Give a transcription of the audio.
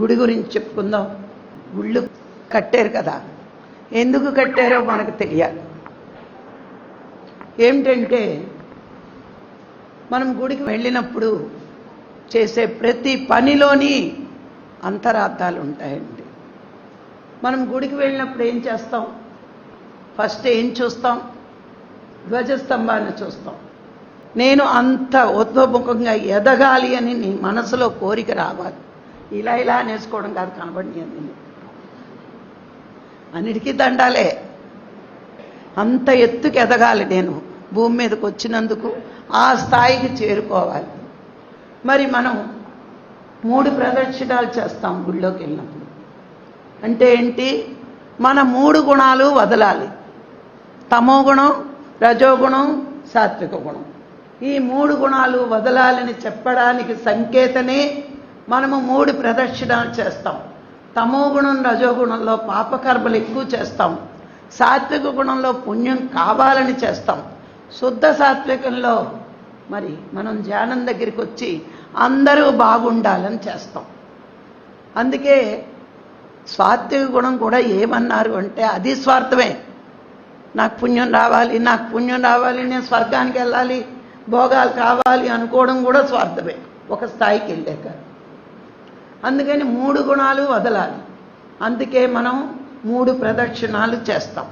గుడి గురించి చెప్పుకుందాం. గుళ్ళు కట్టారు కదా. ఎందుకు కట్టారో మనకు తెలియాలి. ఏమిటంటే మనం గుడికి వెళ్ళినప్పుడు చేసే ప్రతి పనిలోని అంతరార్థాలు ఉంటాయండి. మనం గుడికి వెళ్ళినప్పుడు ఏం చేస్తాం? ఫస్ట్ ఏం చూస్తాం? ధ్వజస్తంభాన్ని చూస్తాం. నేను అంత ఉద్వముఖంగా ఎదగాలి అని నీ మనసులో కోరిక రావాలి. ఇలా ఇలా నేర్చుకోవడం కాదు కనబడి అన్నిటికీ దండాలే. అంత ఎత్తుకు ఎదగాలి నేను. భూమి మీదకి వచ్చినందుకు ఆ స్థాయికి చేరుకోవాలి. మరి మనం మూడు ప్రదక్షిణాలు చేస్తాం గుళ్ళోకి వెళ్ళినప్పుడు. అంటే ఏంటి? మన మూడు గుణాలు వదలాలి. తమో గుణం రజోగుణం సాత్విక గుణం. ఈ మూడు గుణాలు వదలాలని చెప్పడానికి సంకేతనే మనము మూడు ప్రదక్షిణాలు చేస్తాం. తమో గుణం రజోగుణంలో పాపకర్మలు ఎక్కువ చేస్తాం. సాత్విక గుణంలో పుణ్యం కావాలని చేస్తాం. శుద్ధ సాత్వికంలో మరి మనం ధ్యానం దగ్గరికి వచ్చి అందరూ బాగుండాలని చేస్తాం. అందుకే స్వాత్విక గుణం కూడా ఏమన్నారు అంటే అది స్వార్థమే. నాకు పుణ్యం రావాలి నాకు పుణ్యం రావాలి నేను స్వర్గానికి వెళ్ళాలి భోగాలు కావాలి అనుకోవడం కూడా స్వార్థమే. ఒక స్థాయికి వెళ్ళాక. అందుకని మూడు గుణాలు వదలాలి. అందుకే మనం మూడు ప్రదక్షిణాలు చేస్తాం.